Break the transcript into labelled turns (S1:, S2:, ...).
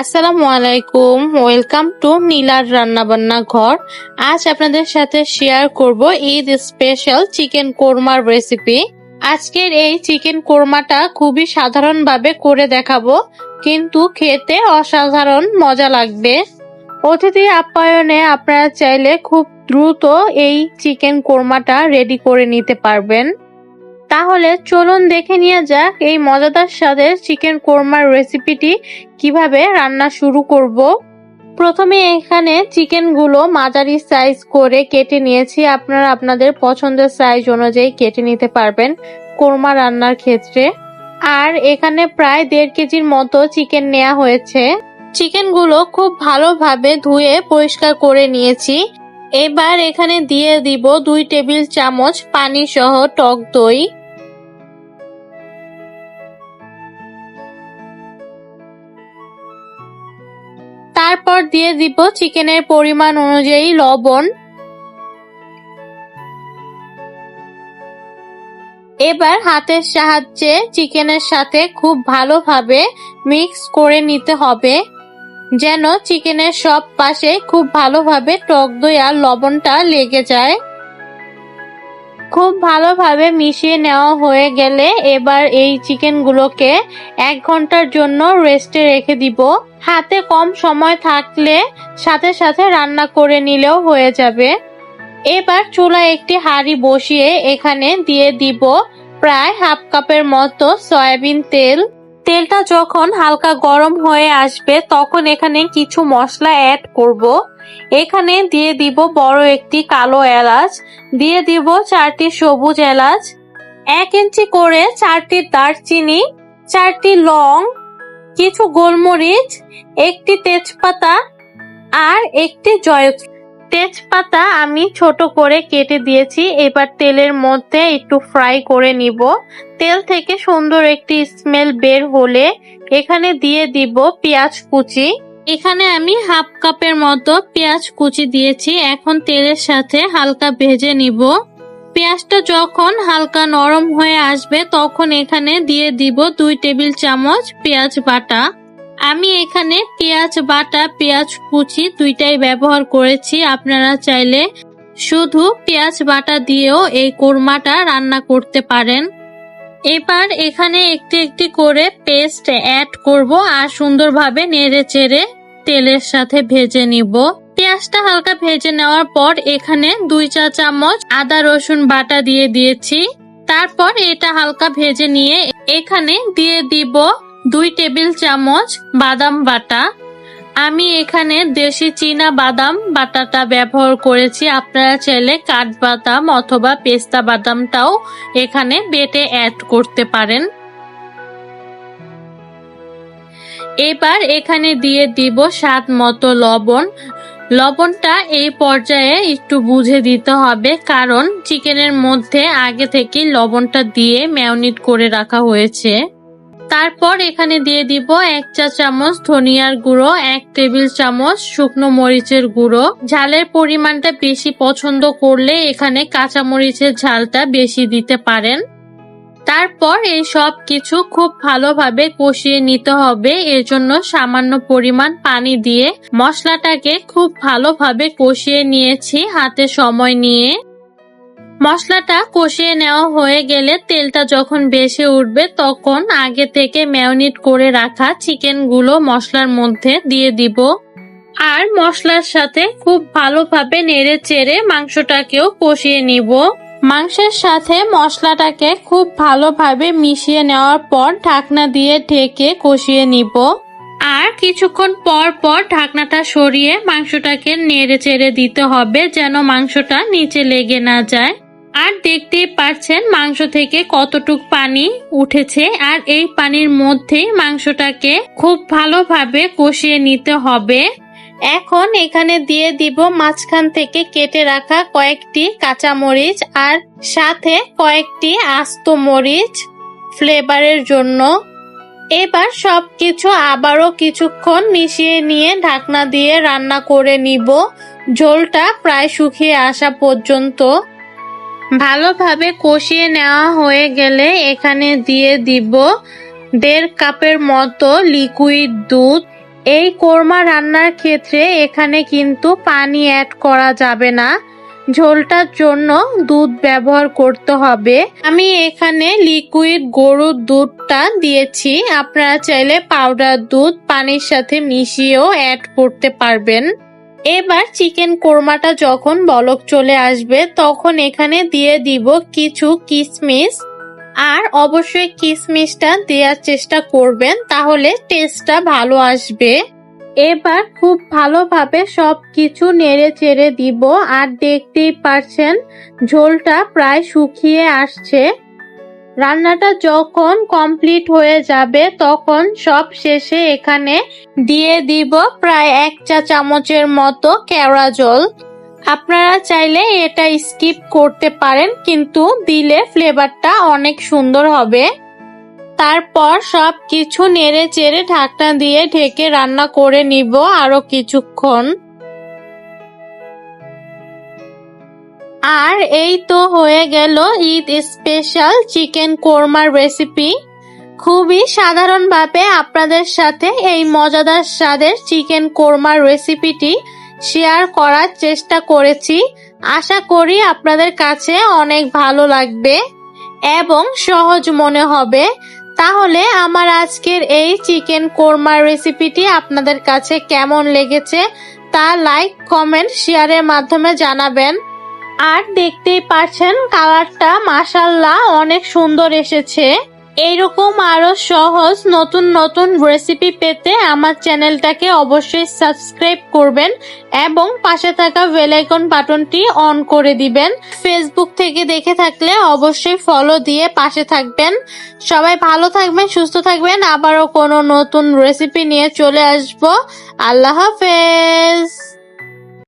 S1: আসসালামু আলাইকুম। Welcome to নীলার রান্নাবান্না ঘর। আজ আপনাদের সাথে শেয়ার করব ঈদ স্পেশাল চিকেন কোরমার রেসিপি আজকের এই চিকেন কোরমাটা খুবই সাধারণভাবে করে দেখাবো, কিন্তু খেতে অসাধারণ মজা লাগবে। অতিথি আপ্যায়নে আপনারা চাইলে খুব দ্রুত এই চিকেন কোরমাটা রেডি করে নিতে পারবেন। তাহলে চলুন দেখে নিয়ে যাক এই মজাদার স্বাদের চিকেন কোরমার রেসিপিটি কীভাবে রান্না শুরু করব। প্রথমে এখানে চিকেনগুলো মাঝারি সাইজ করে কেটে নিয়েছি। আপনারা আপনাদের পছন্দের সাইজ অনুযায়ী কেটে নিতে পারবেন কোরমা রান্নার ক্ষেত্রে। আর এখানে প্রায় দেড় কেজির মতো চিকেন নেওয়া হয়েছে। চিকেনগুলো খুব ভালোভাবে ধুয়ে পরিষ্কার করে নিয়েছি। এবার এখানে দিয়ে দিব দুই টেবিল চামচ পানি সহ টক দই। তারপর দিয়ে দিব চিকেনের পরিমাণ অনুযায়ী লবণ। এবার হাতের সাহায্যে চিকেনের সাথে খুব ভালোভাবে মিক্স করে নিতে হবে, যেন চিকেনের সব পাশে খুব ভালোভাবে টক দই আর লবণটা লেগে যায়। খুব ভালোভাবে মিশিয়ে নেওয়া হয়ে গেলে এবার এই চিকেনগুলোকে এক ঘণ্টার জন্য রেস্টে রেখে দিব। হাতে কম সময় থাকলে সাথে সাথে রান্না করে নিলেও হয়ে যাবে। এবার চুলায় একটি হাঁড়ি বসিয়ে এখানে দিয়ে দিব প্রায় হাফ কাপের মতো সয়াবিন তেল। তেলটা যখন হালকা গরম হয়ে আসবে, তখন এখানে কিছু মশলা অ্যাড করব। এখানে দিয়ে দিব বড় একটি কালো এলাচ, দিয়ে দিব চারটি সবুজ এলাচ, এক ইঞ্চি করে চারটি দারচিনি, চারটি লং, কিছু গোলমরিচ, একটি তেজপাতা আর একটি জয়ত্রী। তেজপাতা আমি ছোট করে কেটে দিয়েছি, এবার তেলের মধ্যে একটু ফ্রাই করে নিব। তেল থেকে সুন্দর একটি স্মেল বের হলে এখানে দিয়ে দিব পেঁয়াজ কুচি। এখানে আমি হাফ কাপের মতো পেঁয়াজ কুচি দিয়েছি। এখন তেলের সাথে হালকা ভেজে নিব। পেঁয়াজটা যখন হালকা নরম হয়ে আসবে, তখন এখানে দিয়ে দিব দুই টেবিল চামচ পেঁয়াজ বাটা। আমি এখানে পেঁয়াজ বাটা, পেঁয়াজ কুচি দুইটাই ব্যবহার করেছি। আপনারা চাইলে শুধু পেঁয়াজ বাটা দিয়েও এই কোরমাটা রান্না করতে পারেন। এবার এখানে একটি একটি করে পেস্ট অ্যাড করব আর সুন্দরভাবে নেড়ে চেড়ে তেলের সাথে ভেজে নিব। পেঁয়াজটা হালকা ভেজে নেওয়ার পর এখানে দুই চা চামচ আদা, রসুন বাটা দিয়ে দিয়েছি। তারপর এটা হালকা ভেজে নিয়ে এখানে দিয়ে দিব দুই টেবিল চামচ বাদাম বাটা। আমি এখানে দেশি চীনা বাদাম বাটাটা ব্যবহার করেছি। আপনারা চাইলে কাঠবাদাম অথবা পেস্তা বাদামটাও এখানে বেটে অ্যাড করতে পারেন। এবার এখানে দিয়ে দিব স্বাদ মতো লবণ। লবণটা এই পর্যায়ে একটু বুঝে দিতে হবে, কারণ চিকেনের মধ্যে আগে থেকে লবণটা দিয়ে ম্যারিনেট করে রাখা হয়েছে। তারপর এখানে দিয়ে দিব এক চা চামচ ধনিয়ার গুঁড়ো, এক টেবিল চামচ শুকনো মরিচের গুঁড়ো। ঝালের পরিমাণটা বেশি পছন্দ করলে এখানে কাঁচা মরিচের ঝালটা বেশি দিতে পারেন। তারপর এই সব কিছু খুব ভালোভাবে কষিয়ে নিতে হবে। এর জন্য সামান্য পরিমাণ পানি দিয়ে মশলাটাকে খুব ভালোভাবে কষিয়ে নিয়েছি হাতে সময় নিয়ে। মশলাটা কষিয়ে নেওয়া হয়ে গেলে তেলটা যখন বেশি উঠবে তখন আগে থেকে ম্যারিনেট করে রাখা চিকেনগুলো মশলার মধ্যে দিয়ে দিব। আর মশলার সাথে খুব ভালোভাবে নেড়ে চেড়ে মাংসটাকেও কষিয়ে নিব। মাংসের সাথে মশলাটাকে খুব ভালোভাবে মিশিয়ে নেওয়ার পর ঢাকনা দিয়ে ঢেকে কষিয়ে নিব। আর কিছুক্ষণ পর পর ঢাকনাটা সরিয়ে মাংসটাকে নেড়ে চেড়ে দিতে হবে যেন মাংসটা নিচে লেগে না যায়। আর দেখতেই পাচ্ছেন মাংস থেকে কতটুক পানি উঠেছে আর এই পানির মধ্যে মাংসটাকে খুব ভালোভাবে কষিয়ে নিতে হবে। এখন এখানে দিয়ে দিব মাঝখান থেকে কেটে রাখা কয়েকটি কাঁচা মরিচ আর সাথে কয়েকটি আস্ত মরিচ ফ্লেভারের জন্য। এবার সব কিছু আবারও কিছুক্ষণ মিশিয়ে নিয়ে ঢাকনা দিয়ে রান্না করে নিব। ঝোলটা প্রায় শুকিয়ে আসা পর্যন্ত। ভালোভাবে কষিয়ে নেওয়া হয়ে গেলে এখানে দিয়ে দিব দেড় কাপের মতো লিকুইড দুধ। এই কোরমা রান্নার ক্ষেত্রে এখানে কিন্তু পানি অ্যাড করা যাবে না। ঝোলটার জন্য দুধ ব্যবহার করতে হবে। আমি এখানে লিকুইড গরুর দুধটা দিয়েছি। আপনারা চাইলে পাউডার দুধ পানির সাথে মিশিয়েও অ্যাড করতে পারবেন। এবার চিকেন কোরমাটা যখন বলক চলে আসবে, তখন এখানে দিয়ে দিব কিছু কিশমিশ আর অবশ্যই কিশমিশটা দেওয়ার চেষ্টা করবেন, তাহলে টেস্টটা ভালো আসবে। এবার খুব ভালোভাবে সব কিছু নেড়ে চেড়ে দিব, আর দেখতেই পারছেন ঝোলটা প্রায় শুকিয়ে আসছে। রান্নাটা যখন কমপ্লিট হয়ে যাবে, তখন সব শেষে এখানে দিয়ে দিব প্রায় এক চা চামচের মতো কেওড়া জল। আপনারা চাইলে এটা স্কিপ করতে পারেন, কিন্তু দিলে ফ্লেভারটা অনেক সুন্দর হবে। তারপর সব কিছু নেড়ে চেড়ে ঢাকনা দিয়ে ঢেকে রান্না করে নিব আরও কিছুক্ষণ। আর এই তো হয়ে গেল ঈদ স্পেশাল চিকেন কোরমার রেসিপি খুবই সাধারণভাবে আপনাদের সাথে এই মজাদার স্বাদের চিকেন কোরমার রেসিপিটি শেয়ার করার চেষ্টা করেছি। আশা করি আপনাদের কাছে অনেক ভালো লাগবে এবং সহজ মনে হবে। তাহলে আমার আজকের এই চিকেন কোরমার রেসিপিটি আপনাদের কাছে কেমন লেগেছে তা লাইক কমেন্ট শেয়ারের মাধ্যমে জানাবেন। আর দেখতেই পাচ্ছেন কালারটা মাসাল্লাহ অনেক সুন্দর এসেছে। এইরকম আরও সহজ নতুন নতুন রেসিপি পেতে আমার চ্যানেলটাকে অবশ্যই সাবস্ক্রাইব করবেন এবং পাশে থাকা বেল আইকন বাটনটি অন করে দিবেন। ফেসবুক থেকে দেখে থাকলে অবশ্যই ফলো দিয়ে পাশে থাকবেন। সবাই ভালো থাকবেন, সুস্থ থাকবেন। আবারও কোনো নতুন রেসিপি নিয়ে চলে আসব। আল্লাহ হাফেজ।